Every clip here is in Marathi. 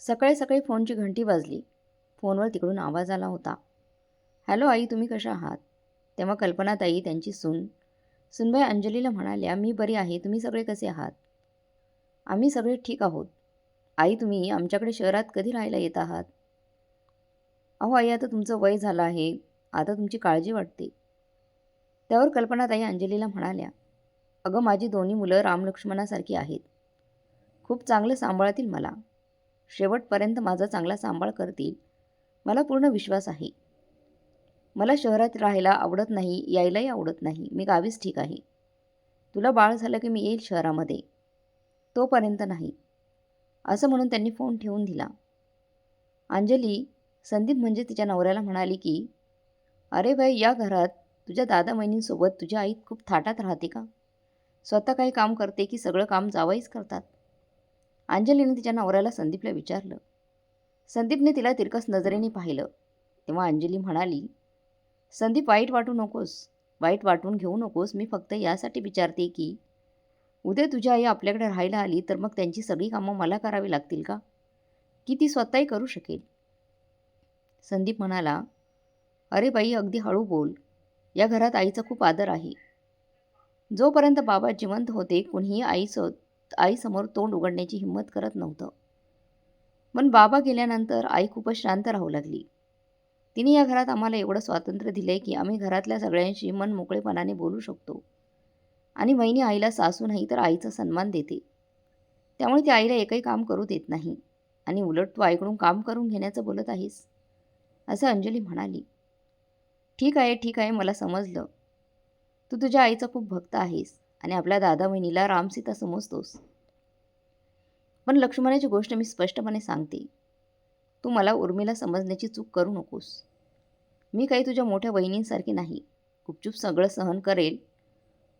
सकाळी सकाळी फोनची घंटी वाजली. फोनवर तिकडून आवाज आला होता. हॅलो आई तुम्ही कशा आहात? तेव्हा कल्पनाताई त्यांची सून सुनबाई अंजलीला म्हणाल्या मी बरी आहे तुम्ही सगळे कसे आहात? आम्ही सगळे ठीक आहोत. आई तुम्ही आमच्याकडे शहरात कधी राहायला येत आहात? अहो आई आता तुमचं वय झालं आहे. आता तुमची काळजी वाटते. त्यावर कल्पनाताई अंजलीला म्हणाल्या अगं माझी दोन्ही मुलं रामलक्ष्मणासारखी आहेत. खूप चांगलं सांभाळतील मला. शेवटपर्यंत माझा चांगला सांभाळ करतील. मला पूर्ण विश्वास आहे. मला शहरात राहायला आवडत नाही यायलाही आवडत नाही. मी गावीच ठीक आहे. तुला बाळ झालं की मी येईल शहरामध्ये? तोपर्यंत नाही. असं म्हणून त्यांनी फोन ठेवून दिला. अंजली संदीप म्हणजे तिच्या नवऱ्याला म्हणाली की अरे बाई या घरात तुझ्या दादा बहिणींसोबत तुझ्या आई खूप थाटात राहते का? स्वतः काही काम करते की सगळं काम जावाईच करतात. अंजलीने तिच्या नवऱ्याला संदीपला विचारलं. संदीपने तिला तिरकस नजरेने पाहिलं. तेव्हा अंजली म्हणाली संदीप वाईट वाटू नकोस. वाईट वाटून घेऊ नकोस. मी फक्त यासाठी विचारते की उद्या तुझी आई आपल्याकडे राहायला आली तर मग त्यांची सगळी कामं मला करावी लागतील का? की ती स्वतःही करू शकेल. संदीप म्हणाला अरे बाई अगदी हळू बोल. या घरात आईचा खूप आदर आहे. जोपर्यंत बाबा जिवंत होते कुणीही आईचं आईसमोर तोंड उघडण्याची हिंमत करत नव्हतं. पण बाबा गेल्यानंतर आई खूपच शांत राहू लागली. तिने या घरात आम्हाला एवढं स्वातंत्र्य दिलं आहे की आम्ही घरातल्या सगळ्यांशी मन मोकळेपणाने बोलू शकतो. आणि वहिनी आईला सासू नाही तर आईचा सन्मान देते. त्यामुळे ती आईला एकही काम करू देत नाही. आणि उलट तू आईकडून काम करून घेण्याचं बोलत आहेस? असं अंजली म्हणाली. ठीक आहे ठीक आहे मला समजलं. तू तुझ्या आईचा खूप भक्त आहेस. आणि आपल्या दादा बहिणीला रामसीता समजतोस पण लक्ष्मणाची गोष्ट मी स्पष्टपणे सांगते. तू मला उर्मिला समजण्याची चूक करू नकोस. मी काही तुझ्या मोठ्या बहिणींसारखी नाही. गुपचूप सगळं सहन करेल.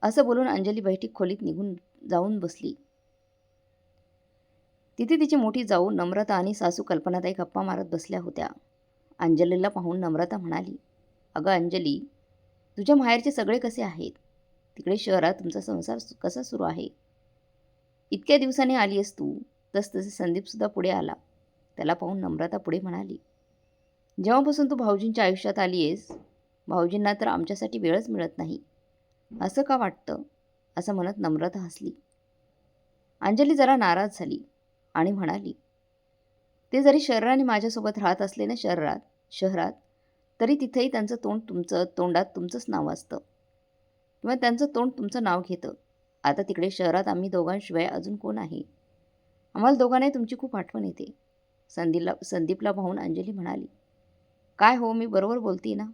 असं बोलून अंजली बैठक खोलीत निघून जाऊन बसली. तिथे तिची मोठी जाऊ नम्रता आणि सासू कल्पनाताई गप्पा मारत बसल्या होत्या. अंजलीला पाहून नम्रता म्हणाली अगं अंजली तुझ्या माहेरचे सगळे कसे आहेत? तिकडे शहरात तुमचा संसार सु- कसा सुरू आहे? इतक्या दिवसांनी आली आहेस तू. तसतसे संदीपसुद्धा पुढे आला. त्याला पाहून नम्रता पुढे म्हणाली. जेव्हापासून तू भाऊजींच्या आयुष्यात आली आहेस भाऊजींना तर आमच्यासाठी वेळच मिळत नाही. असं का वाटतं? असं म्हणत नम्रता हसली. अंजली जरा नाराज झाली आणि म्हणाली ते जरी शरीराने माझ्यासोबत राहत असले ना शहरात शहरात तरी तिथेही त्यांचं तोंड तुमचं तोंडात तुमचंच नाव असतं. किंवा त्यांचं तोंड तुमचं नाव घेतं. आता तिकडे शहरात आम्ही दोघांशिवाय अजून कोण आहे? आम्हाला दोघांनाही तुमची खूप आठवण येते. संदीपला संदीपला पाहून अंजली म्हणाली काय हो मी बरोबर बोलते ना?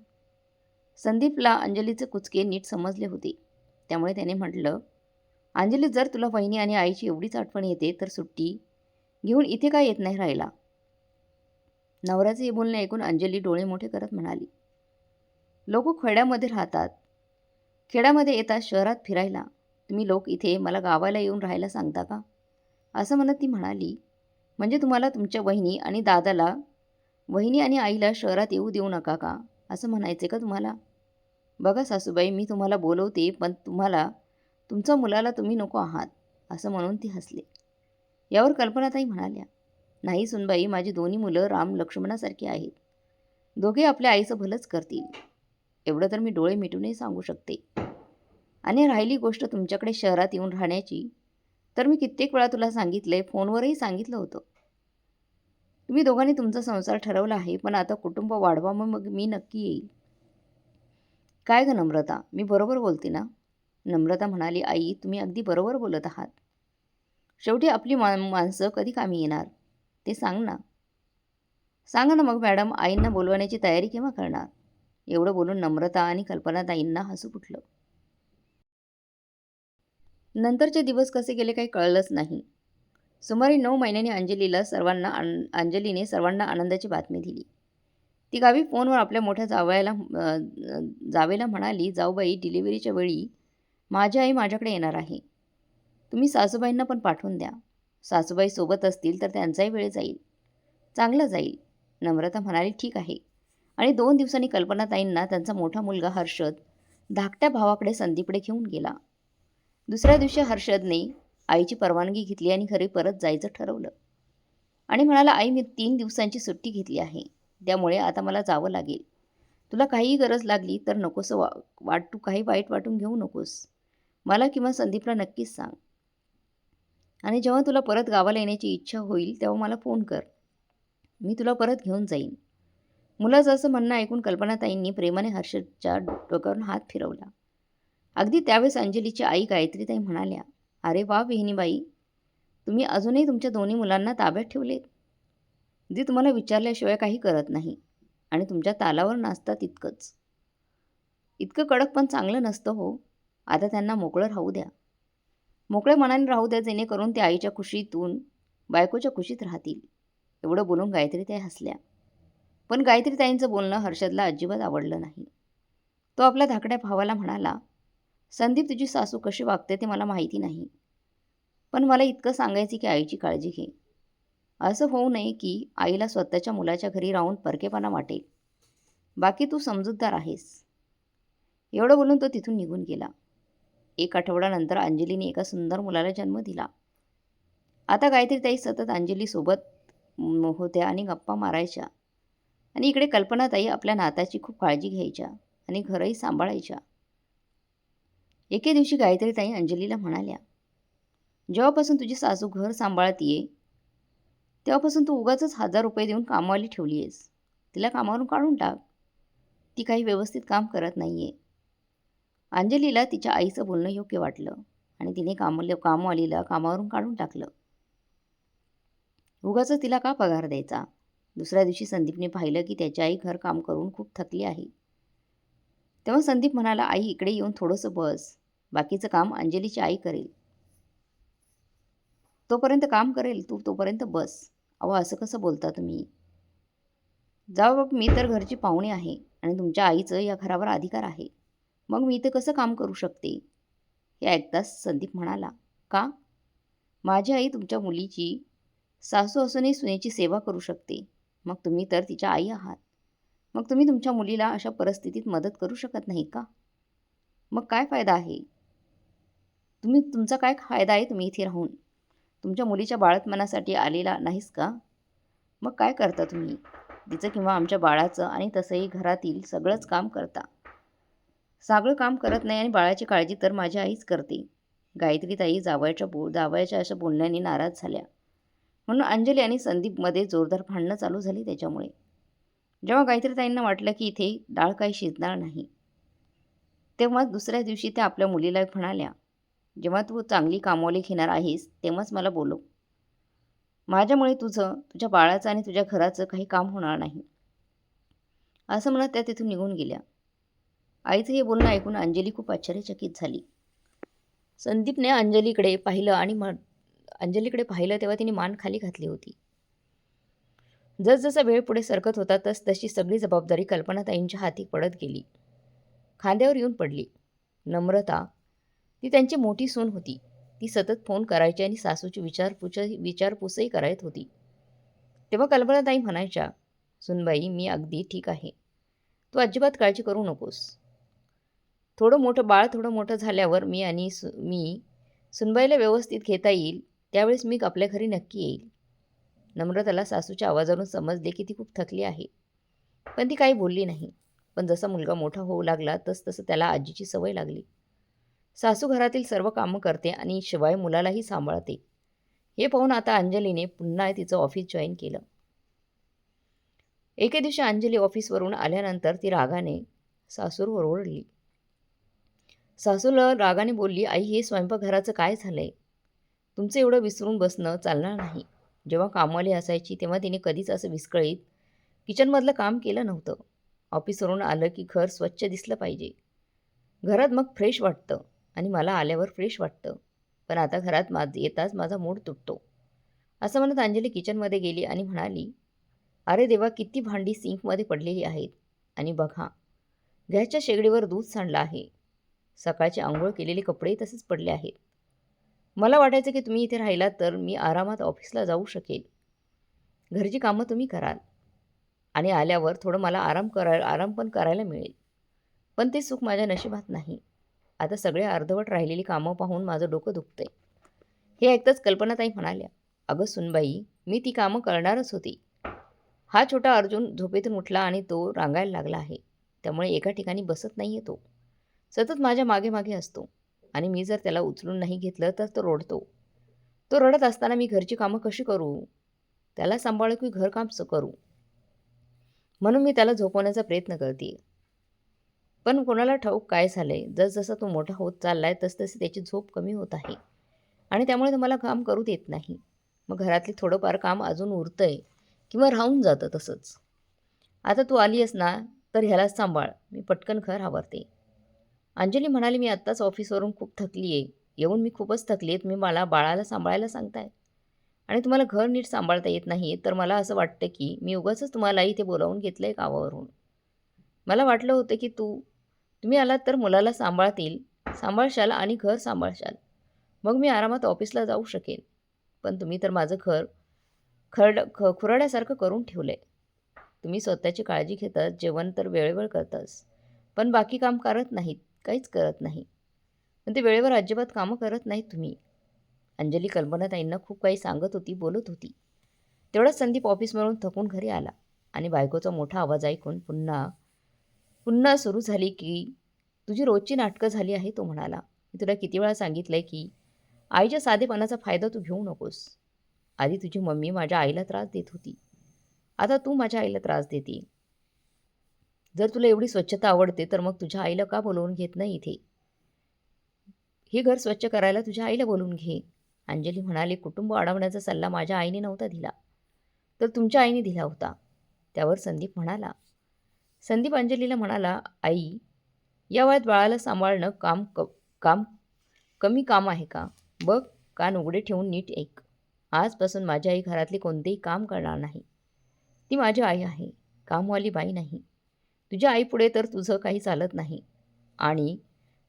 संदीपला अंजलीचे कुचके नीट समजले होते. त्यामुळे त्याने म्हटलं अंजली जर तुला बहिणी आणि आईची एवढीच आठवण येते तर सुट्टी घेऊन इथे काय येत नाही राहिला? नवऱ्याचे हे बोलणे ऐकून अंजली डोळे मोठे करत म्हणाली लोक खेड्यामध्ये राहतात. खेड्यामध्ये येतात शहरात फिरायला तुम्ही लोक इथे मला गावाला येऊन राहायला सांगता का? असं म्हणत ती म्हणाली म्हणजे तुम्हाला तुमच्या वहिनी आणि दादाला वहिनी आणि आईला शहरात येऊ देऊ नका का? असं म्हणायचे का तुम्हाला? बघा सासूबाई मी तुम्हाला बोलवते पण तुम्हाला तुमच्या मुलाला तुम्ही नको आहात असं म्हणून ती हसले. यावर कल्पनाताई म्हणाल्या नाही सुनबाई माझी दोन्ही मुलं राम लक्ष्मणासारखी आहेत. दोघे आपल्या आईचं भलंच करतील. एवढं तर मी डोळे मिटूनही सांगू शकते. आणि राहिली गोष्ट तुमच्याकडे शहरात येऊन राहण्याची तर मी कित्येक वेळा तुला सांगितलंय फोनवरही सांगितलं होतं. तुम्ही दोघांनी तुमचा संसार ठरवला आहे पण आता कुटुंब वाढवा मग मग मी नक्की येईल. काय ग नम्रता? मी बरोबर बोलते ना? नम्रता म्हणाली आई तुम्ही अगदी बरोबर बोलत आहात. शेवटी आपली मा माणसं कधी कामी येणार? ते सांग ना. सांगा ना मग मॅडम आईंना बोलवण्याची तयारी केव्हा करणार? एवढं बोलून नम्रता आणि कल्पनाताईंना हसू फुटलं. नंतरचे दिवस कसे गेले काही कळलंच नाही. सुमारे नऊ महिन्यांनी अंजलीला सर्वांना अंजलीने सर्वांना आनंदाची बातमी दिली. ती गावी फोनवर आपल्या मोठ्या जावयाला जावेला म्हणाली जाऊबाई डिलिव्हरीच्या वेळी माझी आई माझ्याकडे येणार आहे. तुम्ही सासूबाईंना पण पाठवून द्या. सासूबाई सोबत असतील तर त्यांचाही वेळ जाईल. चांगला जाईल. नम्रता म्हणाली ठीक आहे. आणि दोन दिवसांनी कल्पनाताईंना त्यांचा मोठा मुलगा हर्षद धाकट्या भावाकडे संदीपकडे घेऊन गेला. दुसऱ्या दिवशी हर्षदने आईची परवानगी घेतली आणि घरी परत जायचं ठरवलं. आणि म्हणाला आई मी तीन दिवसांची सुट्टी घेतली आहे. त्यामुळे आता मला जावं लागेल. तुला काहीही गरज लागली तर नकोसं वा वाटू काही वाईट वाटून घेऊ नकोस. मला किंवा संदीपला नक्कीच सांग. आणि जेव्हा तुला परत गावाला येण्याची इच्छा होईल तेव्हा मला फोन कर. मी तुला परत घेऊन जाईन. मुलाचं असं म्हणणं ऐकून कल्पनाताईंनी प्रेमाने हर्षदच्या डोक्यावरून हात फिरवला. अगदी त्यावेळेस अंजलीची आई गायत्रीताई म्हणाल्या अरे वा विहिनीबाई तुम्ही अजूनही तुमच्या दोन्ही मुलांना ताब्यात ठेवले जे तुम्हाला विचारल्याशिवाय काही करत नाही आणि तुमच्या तालावर नाचतात इतकंच. इतकं कडक पण चांगलं नसतं हो. आता त्यांना मोकळं राहू द्या. मोकळ्या मनाने राहू द्या जेणेकरून ते आईच्या खुशीतून बायकोच्या खुशीत राहतील. एवढं बोलून गायत्री त्या हसल्या. पण गायत्रीताईंचं बोलणं हर्षदला अजिबात आवडलं नाही. तो आपल्या धाकट्या भावाला म्हणाला संदीप तुझी सासू कशी वागते ते मला माहिती नाही. पण मला इतकं सांगायचं की आईची काळजी घे. असं होऊ नये की आईला स्वतःच्या मुलाच्या घरी राहून परकेपणा वाटेल. बाकी तू समजूतदार आहेस. एवढं बोलून तो तिथून निघून गेला. एक आठवड्यानंतर अंजलीने एका सुंदर मुलाला जन्म दिला. आता गायत्री ताई सतत अंजलीसोबत होत्या आणि गप्पा मारायच्या. आणि इकडे कल्पनाताई आपल्या नाताची खूप काळजी घ्यायच्या आणि घरही सांभाळायच्या. एके दिवशी गायत्रीताई अंजलीला म्हणाल्या जेव्हापासून तुझी सासू घर सांभाळतीये तेव्हापासून तू उगाच हजार रुपये देऊन कामवाली ठेवली आहेस तिला कामावरून काढून टाक. ती काही व्यवस्थित काम करत नाही आहे अंजलीला तिच्या आईचं बोलणं योग्य वाटलं आणि तिने कामल कामवालीला कामावरून काढून टाकलं. उगाच तिला का पगार द्यायचा? दुसऱ्या दिवशी संदीपने पाहिलं की त्याची आई घर काम करून खूप थकली आहे. तेव्हा संदीप म्हणाला आई इकडे येऊन थोडंसं बस. बाकीचं काम अंजलीची आई करेल. तोपर्यंत काम करेल तू तोपर्यंत बस. अहो असं कसं बोलता तुम्ही? जाऊ बाप मी तर घरची पाहुणे आहे आणि तुमच्या आईचं या घरावर अधिकार आहे. मग मी इथे कसं काम करू शकते? हे ऐकताच संदीप म्हणाला का? माझी आई तुमच्या मुलीची सासू असूनही सुनेची सेवा करू शकते. मग तुम्ही तर तिच्या आई आहात. मग तुम्ही तुमच्या मुलीला अशा परिस्थितीत मदत करू शकत नाही का? मग काय फायदा आहे? तुम्ही तुमचा काय फायदा आहे तुम्ही इथे राहून? तुमच्या मुलीच्या बाळतमनासाठी आलेला नाहीस का? मग काय करता तुम्ही? तिचं किंवा आमच्या बाळाचं आणि तसंही घरातील सगळंच काम करता. सगळं काम करत नाही आणि बाळाची काळजी तर माझी आईच करते. गायत्रीताई जावयाच्या बो जावयाच्या अशा बोलण्याने नाराज झाल्या. म्हणून अंजली आणि संदीपमध्ये जोरदार भांडणं चालू झाली त्याच्यामुळे. जेव्हा गायत्रीताईंना वाटलं की इथे डाळ काही शिजणार नाही तेव्हा दुसऱ्या दिवशी त्या आपल्या मुलीला म्हणाल्या जेव्हा तू चांगली कामावली घेणार आहेस तेव्हाच मला बोलव. माझ्यामुळे तुझं तुझ्या बाळाचं आणि तुझ्या घराचं काही काम होणार नाही. असं म्हणत त्या तिथून निघून गेल्या. आईचं हे बोलणं ऐकून अंजली खूप आश्चर्यचकित झाली. संदीपने अंजलीकडे पाहिलं आणि म अंजलीकडे पाहिलं तेव्हा तिने मान खाली घातली होती. जसजसा वेळ पुढे सरकत होता तस तशी सगळी जबाबदारी कल्पनाताईंच्या हाती पडत गेली. खांद्यावर येऊन पडली. नम्रता. ती त्यांची मोठी सून होती. ती सतत फोन करायची आणि सासूची विचारपूच विचारपूसही करायत होती. तेव्हा कल्पनाताई म्हणायच्या सुनबाई मी अगदी ठीक आहे. तू अजिबात काळजी करू नकोस. थोडं मोठं बाळ थोडं मोठं झाल्यावर मी आणि सु मी सुनबाईला व्यवस्थित घेता येईल. त्यावेळेस मी आपल्या घरी नक्की येईल. नम्रताला सासूच्या आवाजावरून समजले की ती खूप थकली आहे. पण ती काही बोलली नाही. पण जसा मुलगा मोठा होऊ लागला तस तसं त्याला आजीची सवय लागली. सासू घरातील सर्व कामं करते आणि शिवाय मुलालाही सांभाळते. हे पाहून आता अंजलीने पुन्हा तिचं ऑफिस जॉईन केलं. एके दिवशी अंजली ऑफिसवरून आल्यानंतर ती रागाने सासूरवर ओरडली. सासूला रागाने बोलली आई हे स्वयंपाकघराचं काय झालं आहे तुमचं एवढं विसरून बसणं चालणार नाही. जेव्हा कामवाली असायची तेव्हा तिने कधीच असं विस्कळीत किचनमधलं काम केलं नव्हतं. ऑफिसवरून आलं की घर स्वच्छ दिसलं पाहिजे. घरात मग फ्रेश वाटतं आणि मला आल्यावर फ्रेश वाटतं. पण आता घरात माझ येताच माझा मूड तुटतो. असं म्हणत अंजली किचनमध्ये गेली आणि म्हणाली अरे देवा किती भांडी सिंकमध्ये पडलेली आहेत. आणि बघा गॅसच्या शेगडीवर दूध सांडलं आहे. सकाळचे आंघोळ केलेले कपडेही तसेच पडले आहेत. मला वाटायचं की तुम्ही इथे राहिलात तर मी आरामात ऑफिसला जाऊ शकेल घरची कामं तुम्ही कराल. आणि आल्यावर थोडं मला आराम कराय आराम पण करायला मिळेल. पण ते सुख माझ्या नशिबात नाही. आता सगळे अर्धवट राहिलेली कामं पाहून माझं डोकं दुखतंय. हे ऐकताच कल्पनाताई म्हणाल्या अगं सुनबाई मी ती कामं करणारच होती. हा छोटा अर्जुन झोपेतून उठला आणि तो रांगायला लागला आहे. त्यामुळे एका ठिकाणी बसत नाही आहे तो. सतत माझ्या मागे मागे असतो. आणि मी जर त्याला उचलून नाही घेतलं तर तो रडतो. तो रडत असताना मी घरची कामं कशी करू? त्याला सांभाळू की घरकाम करू? म्हणून मी त्याला झोपवण्याचा प्रयत्न करते. पण कोणाला ठाऊक काय झालंय? जसजसा तो मोठा होत चाललाय तसतशी त्याची झोप कमी होत आहे. आणि त्यामुळे तो मला काम करू देत नाही. मग घरातली थोडंफार काम अजून उरतंय किंवा राहून जातं तसंच. आता तू आली आहेस ना तर ह्यालाच सांभाळ. मी पटकन घर आवरते. अंजली म्हणाली मी आत्ताच ऑफिसवरून खूप थकली आहे. येऊन मी खूपच थकली आहे. तुम्ही मला बाळाला सांभाळायला सांगताय. आणि तुम्हाला घर नीट सांभाळता येत नाही तर मला असं वाटतं की मी उगाचच तुम्हाला इथे बोलावून घेतलं आहे गावावरून. मला वाटलं होतं की तू तुम्ही आलात तर मुलाला सांभाळतील. सांभाळशाल आणि घर सांभाळशाल. मग मी आरामात ऑफिसला जाऊ शकेल पण तुम्ही तर माझं घर खरड ख खुराड्यासारखं करून ठेवलं आहे तुम्ही स्वतःची काळजी घेतात जेवण तर वेळेवर करतास. पण बाकी काम करत नाहीत. काहीच करत नाही. पण ते वेळेवर अजिबात कामं करत नाहीत तुम्ही. अंजली कल्पनाताईंना खूप काही सांगत होती बोलत होती. तेवढाच संदीप ऑफिसमधून थकून घरी आला आणि बायकोचा मोठा आवाज ऐकून पुन्हा पुन्हा सुरू झाली की तुझी रोजची नाटकं झाली आहे तो म्हणाला. मी तुला किती वेळा सांगितलं आहे की आईच्या साधेपणाचा फायदा तू घेऊ नकोस. आधी तुझी मम्मी माझ्या आईला त्रास देत होती. आता तू माझ्या आईला त्रास देते. जर तुला एवढी स्वच्छता आवडते तर मग तुझ्या आईला का बोलवून घेत नाही इथे? हे घर स्वच्छ करायला तुझ्या आईला बोलवून घे. अंजली म्हणाली कुटुंब अडवण्याचा सल्ला माझ्या आईने नव्हता दिला. तर तुमच्या आईने दिला होता. त्यावर संदीप म्हणाला. संदीप अंजलीला म्हणाला आई या वयात बाळाला सांभाळणं काम क काम कमी काम आहे का? बघ कान उघडे ठेवून नीट ऐक. आजपासून माझी आई घरातले कोणतेही काम करणार नाही. ती माझी आई आहे. कामवाली बाई नाही. तुझ्या आईपुढे तर तुझं काही चालत नाही. आणि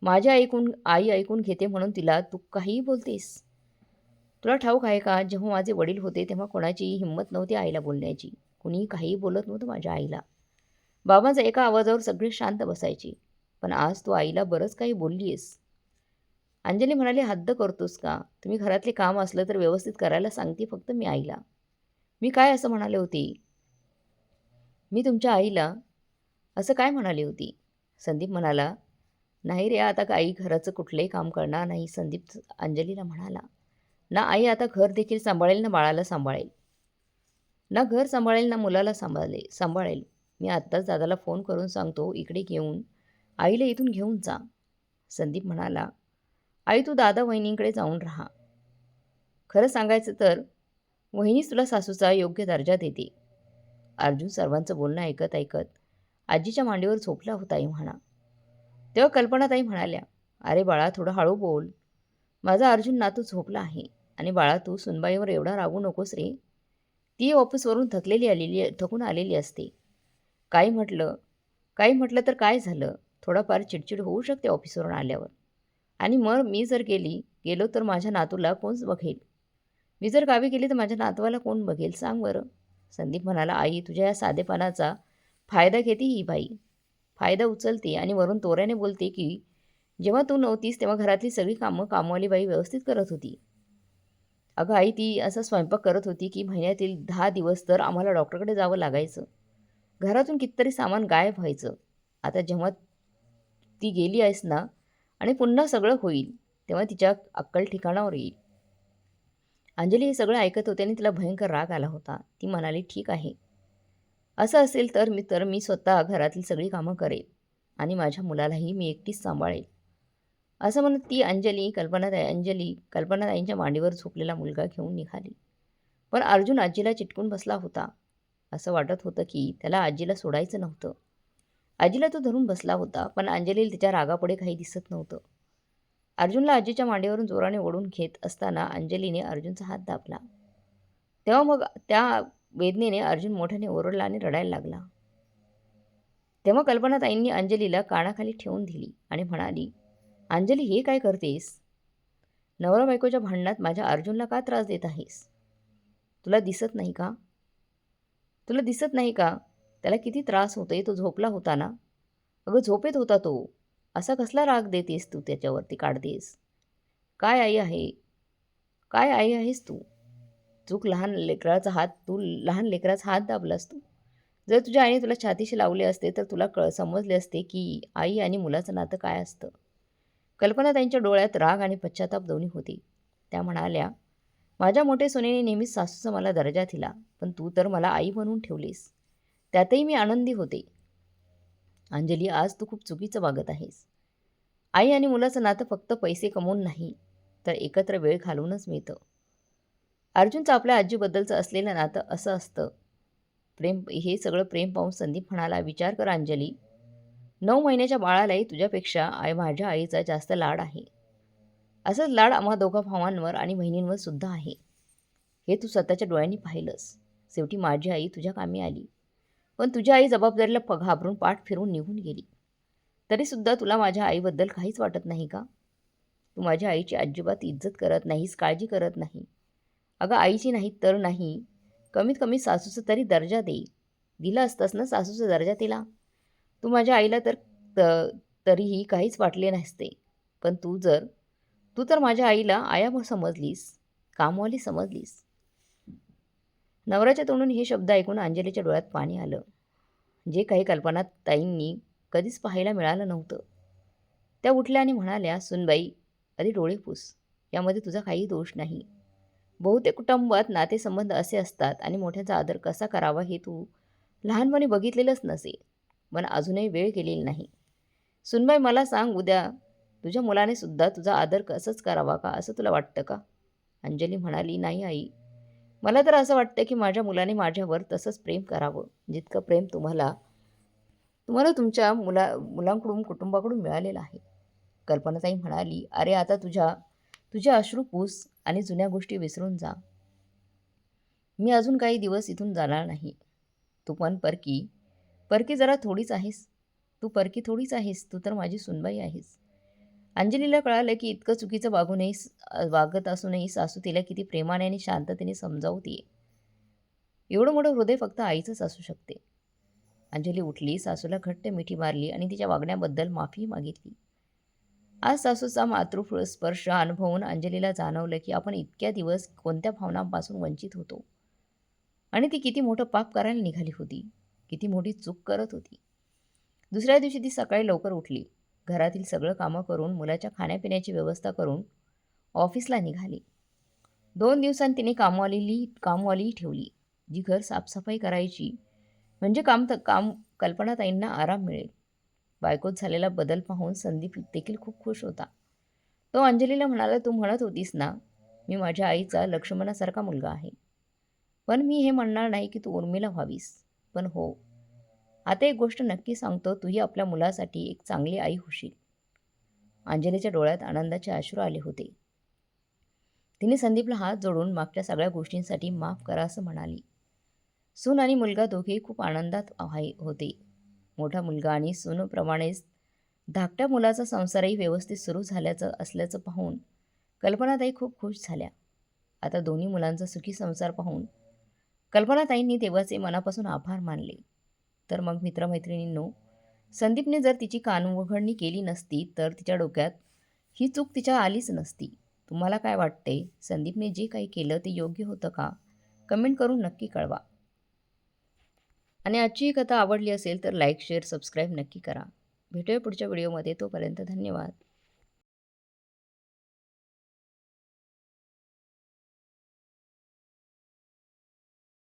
माझ्या ऐकून आई ऐकून घेते म्हणून तिला तू काहीही बोलतेस. तुला ठाऊक आहे का? जेव्हा माझे वडील होते तेव्हा कोणाचीही हिंमत नव्हती आईला बोलण्याची. कुणीही काहीही बोलत नव्हतं माझ्या आईला. बाबांचा एका आवाजावर सगळे शांत बसायची. पण आज तू आईला बरंच काही बोलली आहेस अंजली म्हणाली हद्द करतोस का? तुम्ही घरातले काम असलं तर व्यवस्थित करायला सांगते फक्त मी आईला. मी काय असं म्हणाले होते? मी तुमच्या आईला असं काय म्हणाली होती? संदीप म्हणाला नाही रे आता आई घराचं कुठलंही काम करणार नाही संदीप अंजलीला म्हणाला. ना आई आता घर देखील सांभाळेल ना बाळाला सांभाळेल. ना घर सांभाळेल ना मुलाला सांभाळले सांभाळेल. मी आत्ताच दादाला फोन करून सांगतो इकडे घेऊन आईला इथून घेऊन जा. संदीप म्हणाला आई तू दादा वहिनींकडे जाऊन राहा. खरं सांगायचं तर वहिनीच तुला सासूचा योग्य दर्जा देते. अर्जुन सर्वांचं बोलणं ऐकत ऐकत आजीच्या मांडीवर झोपला होता आई म्हणा. तेव्हा कल्पनाताई म्हणाल्या अरे बाळा थोडं हळू बोल. माझा अर्जुन नातू झोपला आहे आणि बाळा तू सुनबाईवर एवढा रागू नकोस रे. ती ऑफिसवरून थकलेली आलेली थकून आलेली असते. काही म्हटलं काही म्हटलं तर काय झालं? थोडाफार चिडचिड होऊ शकते ऑफिसवरून आल्यावर. आणि मग मी जर गेली गेलो तर माझ्या नातूला कोण बघेल? मी जर गावी गेली तर माझ्या नातवाला कोण बघेल? सांग बरं. संदीप म्हणाला आई तुझ्या या साधेपणाचा फायदा घेते ही बाई. फायदा उचलते आणि वरून तोऱ्याने बोलते की जेव्हा तू नव्हतीस तेव्हा घरातली सगळी कामं कामवाली बाई व्यवस्थित करत होती. अगं आई ती असा स्वयंपाक करत होती की महिन्यातील दहा दिवस तर आम्हाला डॉक्टरकडे जावं लागायचं. घरातून कितीतरी सामान गायब व्हायचं. आता जेव्हा ती गेली आहेस ना आणि पुन्हा सगळं होईल तेव्हा तिच्या अक्कल ठिकाणावर येईल. अंजली हे सगळं ऐकत होते आणि तिला भयंकर राग आला होता. ती म्हणाली ठीक आहे. असं असेल तर मी तर मी स्वतः घरातील सगळी कामं करेल आणि माझ्या मुलालाही मी एकटीच सांभाळेल असं म्हणत ती अंजली कल्पनाताई अंजली कल्पनाताईंच्या मांडीवर झोपलेला मुलगा घेऊन निघाली. पण अर्जुन आजीला चिटकून बसला होता. असं वाटत होतं की त्याला आजीला सोडायचं नव्हतं. आजीला तो धरून बसला होता पण अंजलीला तिच्या रागापुढे काही दिसत नव्हतं. अर्जुनला आजीच्या मांडीवरून जोराने ओढून घेत असताना अंजलीने अर्जुनचा हात दाबला. तेव्हा मग त्या वेदनेने अर्जुन मोठ्याने ओरडला आणि रडायला लागला. तेव्हा कल्पनाताईंनी अंजलीला कानाखाली ठेवून दिली आणि म्हणाली अंजली हे काय करतेस? नवरा बायकोच्या भांडणात माझ्या अर्जुनला का त्रास देत आहेस? तुला दिसत नाही का? तुला दिसत नाही का? त्याला किती त्रास होतोय तो झोपला होता ना? अगं झोपेत होता तो. असा कसला राग देतेस तू त्याच्यावरती काढतेस? काय आई आहे? काय आई आहेस तू? चूक लहान लेकराचा हात तू लहान लेकराचा हात दाबलास तू. जर तुझ्या आईने तुला छातीशी लावले असते तर तुला कळ समजले असते की आई आणि मुलाचं नातं काय असतं. कल्पना त्यांच्या डोळ्यात राग आणि पश्चाताप दोन्ही होती. त्या म्हणाल्या माझ्या मोठे सोनेने नेहमीच सासूचा मला दर्जा दिला पण तू तर मला आई म्हणून ठेवलीस. त्यातही मी आनंदी होते. अंजली आज तू खूप चुकीचं वागत आहेस. आई आणि मुलाचं नातं फक्त पैसे कमवून नाही तर एकत्र वेळ घालूनच मिळतं. अर्जुनचं आपल्या आजीबद्दलचं असलेलं नातं असं असतं. प्रेम हे सगळं प्रेम पाहून संदीप म्हणाला विचार कर अंजली. नऊ महिन्याच्या बाळालाही तुझ्यापेक्षा आई माझ्या आईचा जास्त लाड आहे. असंच लाड आम्हा दोघा भावांवर आणि बहिणींवर सुद्धा आहे. हे तू स्वतःच्या डोळ्यांनी पाहिलंस. शेवटी माझी आई तुझ्या कामी आली. पण तुझी आई जबाबदारीला प घाबरून पाठ फिरून निघून गेली. तरीसुद्धा तुला माझ्या आईबद्दल काहीच वाटत नाही का? तू माझ्या आईची अजिबात इज्जत करत नाहीस काळजी करत नाही. अगं आईची नाही तर नाही. कमीत कमी सासूचा तरी दर्जा दे. दिला असतास ना सासूचा दर्जा तिला? तू माझ्या आईला तर त तरीही काहीच वाटले नसते. पण तू जर तू तर माझ्या आईला आया समजलीस कामवाली समजलीस. नवऱ्याच्या तोंडून हे शब्द ऐकून अंजलीच्या डोळ्यात पाणी आलं. जे काही कल्पना ताईंनी कधीच पाहायला मिळालं नव्हतं. त्या उठल्या आणि म्हणाल्या सुनबाई आधी डोळे पूस. यामध्ये तुझा काही दोष नाही. बहुतेक कुटुंबात नातेसंबंध असे असतात आणि मोठ्याचा आदर कसा करावा हे तू लहानपणी बघितलेलंच नसे. पण अजूनही वेळ गेलेली नाही. सुनबाई मला सांग उद्या तुझ्या मुलाने सुद्धा तुझा आदर कसंच करावा का? असं तुला वाटतं का? अंजली म्हणाली नाही आई. मला तर असं वाटतं की माझ्या मुलाने माझ्यावर तसंच प्रेम करावं. जितकं प्रेम तुम्हाला तुम्हाला तुमच्या मुला मुलांकडून कुटुंबाकडून मिळालेलं आहे. कल्पनाताई म्हणाली अरे आता तुझ्या तुझे अश्रू पूस आणि जुन्या गोष्टी विसरून जा. मी अजून काही दिवस इथून जाणार नाही. तू पण परकी. परकी जरा थोडीच आहेस. तू परकी थोडीच आहेस. तू तर माझी सुनबाई आहेस. अंजलीला कळालं की इतकं चुकीचं वागूनही वागत असूनही सासू तिला किती प्रेमाने आणि शांततेने समजावतीये. एवढं मोठं हृदय फक्त आईचंच असू शकते. अंजली उठली सासूला घट्ट मिठी मारली आणि तिच्या वागण्याबद्दल माफी मागितली. आज सासूचा मातृफळ स्पर्श अनुभवून अंजलीला जाणवलं की आपण इतक्या दिवस कोणत्या भावनांपासून वंचित होतो? आणि ती किती मोठं पाप करायला निघाली होती? किती मोठी चूक करत होती? दुसऱ्या दिवशी ती सकाळी लवकर उठली. घरातील सगळं कामं करून मुलाच्या खाण्यापिण्याची व्यवस्था करून ऑफिसला निघाली. दोन दिवसांनी तिने कामवालीली कामवालीही ठेवली. जी घर साफसफाई करायची म्हणजे काम त काम कल्पनाताईंना आराम मिळेल. बायकोत झालेला बदल पाहून संदीप देखील खूप खुश होता. तो अंजलीला म्हणाला तू म्हणत होतीस ना मी माझ्या आईचा लक्ष्मणासारखा मुलगा आहे. पण मी हे म्हणणार नाही की तू उर्मिला व्हावीस. पण हो आता एक गोष्ट नक्की सांगतो तूही आपल्या मुलासाठी एक चांगली आई होशील. अंजलीच्या डोळ्यात आनंदाचे अश्रू आले होते. तिने संदीपला हात जोडून मागच्या सगळ्या गोष्टींसाठी माफ करा असं म्हणाली. सून आणि मुलगा दोघेही खूप आनंदात आहे होते. मोठा मुलगा आणि सूनप्रमाणेच धाकट्या मुलाचा संसारही व्यवस्थित सुरू झाल्याचं असल्याचं पाहून कल्पनाताई खूप खुश झाल्या. आता दोन्ही मुलांचा सुखी संसार पाहून कल्पनाताईंनी देवाचे मनापासून आभार मानले. तर मग मित्रमैत्रिणींनो संदीपने जर तिची कानउघडणी केली नसती तर तिच्या डोक्यात ही चूक तिच्या आलीच नसती. तुम्हाला काय वाटते? संदीपने जे काही केलं ते योग्य होतं का? कमेंट करून नक्की कळवा. आणि आजची ही कथा आवडली असेल तर लाईक शेअर सबस्क्राईब नक्की करा. भेटूया पुढच्या व्हिडिओमध्ये. तोपर्यंत धन्यवाद.